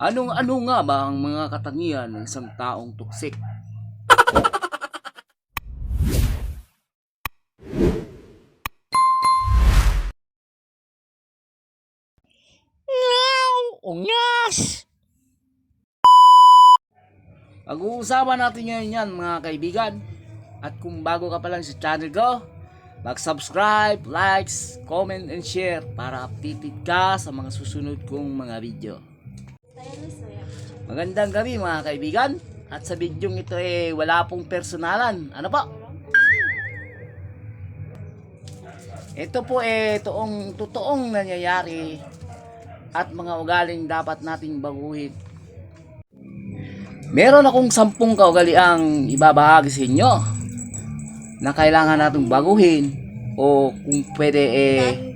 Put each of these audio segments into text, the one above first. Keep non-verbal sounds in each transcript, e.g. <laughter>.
Anong ano nga ba ang mga katangian ng isang taong tuksik? Ungas! Pag-uusapan natin ngayon yan mga kaibigan. At kung bago ka pa lang sa channel ko, mag-subscribe, likes, comment, and share para updated ka sa mga susunod kong mga video. Magandang gabi mga kaibigan. At sa video ito eh wala pong personalan. Ano po? Ito po eh toong totoong nangyayari at mga ugaling dapat nating baguhin. Meron akong sampung kaugaliang ibabahagi sa inyo na kailangan nating baguhin o kung pwede eh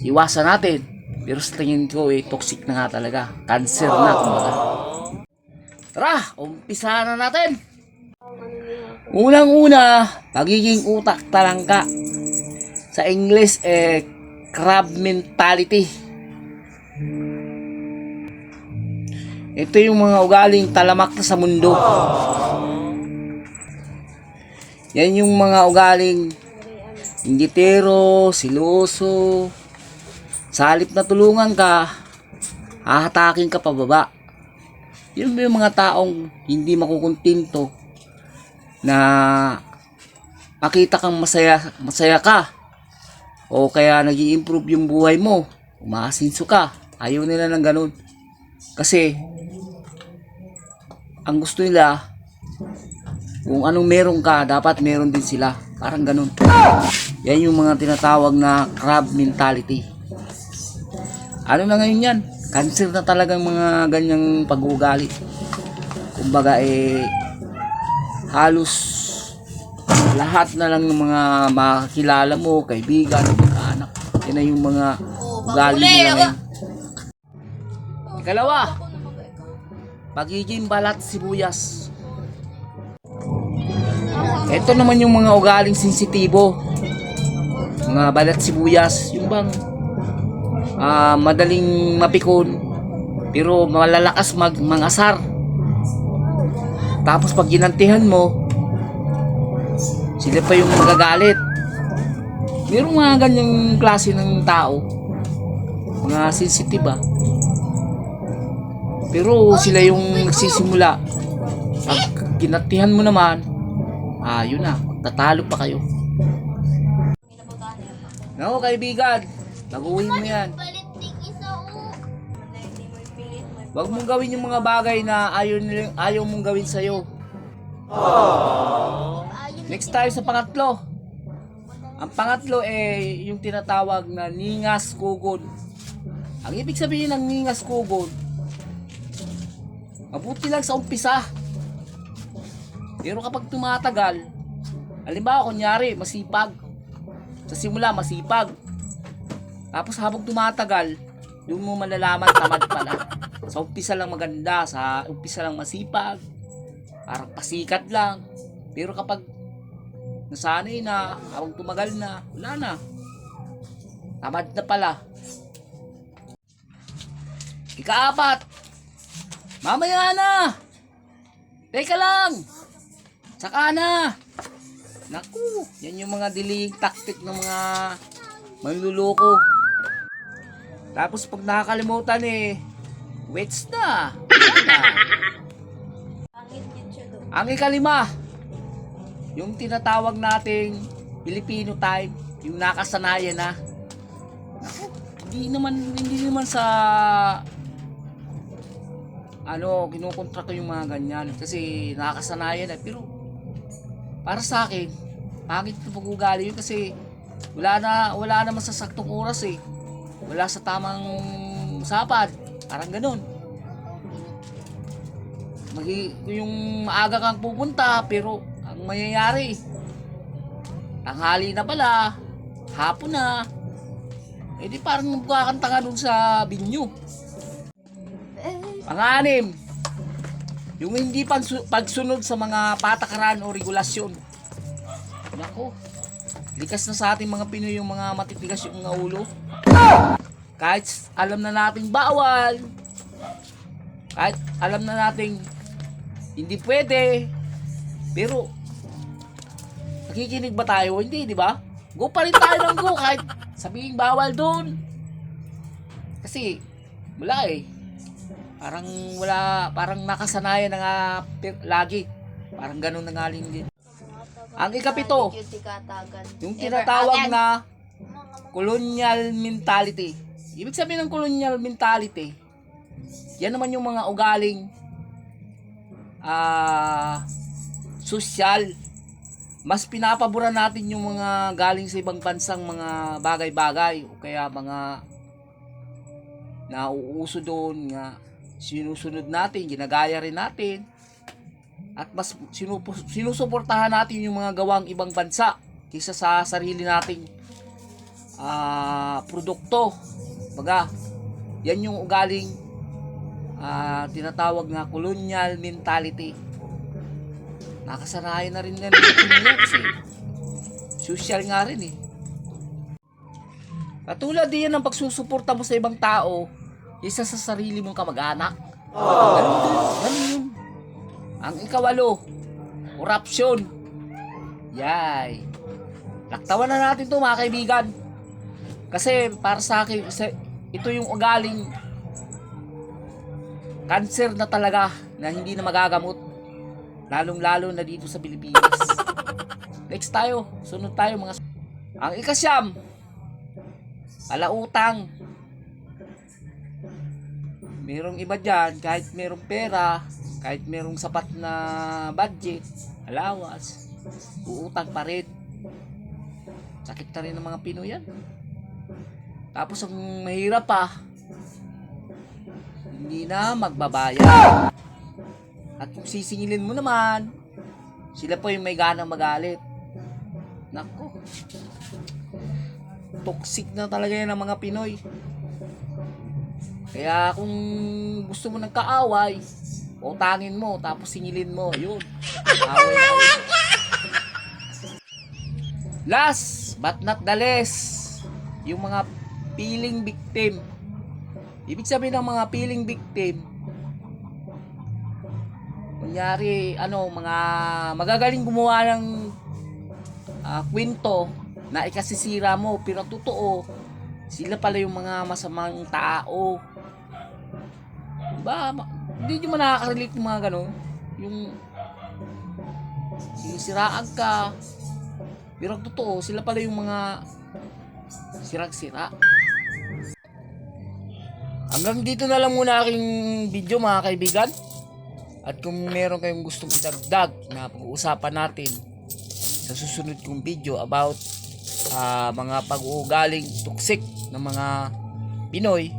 iwasan natin. Pero sa tingin ko eh toxic na nga talaga. Cancer na kumbaga. Tara, umpisa na natin. Unang-una, pagiging utak talangka. Sa English eh crab mentality. Ito yung mga ugaling talamak na sa mundo. Yan yung mga ugaling inggitero, siloso. Sa halip na tulungan ka, hahatakin ka pababa. Yun ba yung mga taong hindi makukuntinto na makita kang masaya, masaya ka o kaya nag improve yung buhay mo, umaasinso ka. Ayaw nila ng ganun. Kasi, ang gusto nila, kung anong meron ka, dapat meron din sila. Parang ganun. Yan yung mga tinatawag na crab mentality. Ano na ngayon yan? Cancer na talagang mga ganyang pag-uugali. Kumbaga eh, halos lahat na lang ng mga makakilala mo, kaibigan, anak. Yan na yung mga ugali nila ngayon. Ikalawa, pagiging balat sibuyas. Ito naman yung mga ugaling sensitibo. Mga balat sibuyas, yung bang ah, madaling mapikon pero malalakas mag mangasar. Tapos pag ginantihan mo, sila pa yung magagalit. Merong mga ganyang klase ng tao. Mga sensitive ah. Pero sila yung nagsisimula. Pag ginatihan mo naman, ah, yun na, tatalo pa kayo. Nako kaibigan, baguhin mo yan. Huwag mong gawin yung mga bagay na ayaw, nila- ayaw mong gawin sa'yo. Next tayo sa pangatlo. Ang pangatlo eh yung tinatawag na ningas kugod. Ang ibig sabihin ng ningas kugod, mabuti lang sa umpisa. Pero kapag tumatagal, halimbawa kunyari masipag, sa simula masipag, tapos habang tumatagal, doon mo malalaman tamad pala. Sa umpisa lang maganda, sa umpisa lang masipag, parang pasikat lang. Pero kapag nasanay na, habang tumagal na, wala na. Tamad na pala. Ikaapat, mamaya na! Teka lang! Saka na! Naku, yan yung mga delaying tactic ng mga manluloko. Tapos pag nakakalimutan eh, waits na. Na. Ang ikalima, yung tinatawag nating Filipino type, yung nakasanayan na. Naku, hindi naman, hindi naman sa ano, kinukontra ko yung mga ganyan. Kasi nakakasanayan na. Pero, para sa akin, pangit na pag-ugali yun kasi wala na, wala naman sa saktong oras eh. Wala sa tamang sapad. Parang ganun. Magi, yung maaga kang pupunta, pero ang mayayari, tanghali na pala, hapon na, eh di parang magkakanta ka dun sa binyo. Panganim, yung hindi pagsunod sa mga patakaran o regulasyon. Nako, likas na sa ating mga Pinoy yung mga matitigas yung mga ulo. Kahit alam na nating bawal, Kahit alam na nating hindi pwede, pero nakikinig ba tayo? Hindi, di ba? Go pa rin tayo ng go kahit sabihin bawal doon. Kasi wala eh. Parang wala, parang nakasanayan na nga lagi. Parang ganun na nga din. Ang ikapito, yung tinatawag na colonial mentality. Ibig sabihin ng colonial mentality, yan naman yung mga ugaling ah sosyal. Mas pinapabura natin yung mga galing sa ibang bansang mga bagay-bagay o kaya mga nauuso doon nga sinusunod natin, ginagaya rin natin. At mas sinusuportahan natin yung mga gawang ibang bansa kaysa sa sarili nating ah produkto. Baga, yan yung ugaling ah, tinatawag na colonial mentality. Nakasanayan na rin yan ng kasi social nga rin eh. Katulad din yan ng pagsusuporta mo sa ibang tao, isa sa sarili mong kamag-anak. Ganun yun. Ang ikawalo, corruption. Yay. Laktawan na natin to mga kaibigan. Kasi para sa akin, ito yung ugaling cancer na talaga na hindi na magagamot. Lalong-lalo na dito sa Pilipinas. <laughs> Next tayo. Sunod tayo mga... Ang ikasyam, alautang. Merong iba dyan, kahit merong pera, kahit merong sapat na budget, alawas, uutang pa rin. Sakit na rin ng mga Pinoy yan. Tapos ang mahirap pa, hindi na magbabayad. At kung sisingilin mo naman, sila po yung may ganang magalit. Nako. Toxic na talaga yan ng mga Pinoy. Kaya kung gusto mo ng kaaway, utangin mo, tapos singilin mo, yun. Away. Last but not the least, yung mga feeling victim. Ibig sabihin ng mga feeling victim, kunyari, ano, mga magagaling gumawa ng ah, kwento na ikasisira mo, pero totoo, sila pala yung mga masamang tao. Diba? Hindi nyo man nakaka-relate yung mga ganun. Yung sinisiraan ka. Pero totoo, sila pala yung mga sirang-sira. Hanggang dito na lang muna aking video mga kaibigan. At kung meron kayong gustong idagdag na pag-uusapan natin sa susunod kong video about ah, mga pag-uugaling toxic ng mga Pinoy,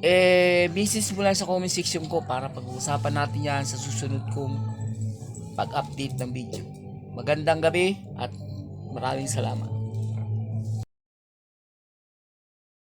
eh, message mo lang sa comment section ko para pag-uusapan natin yan sa susunod kong pag-update ng video. Magandang gabi at maraming salamat.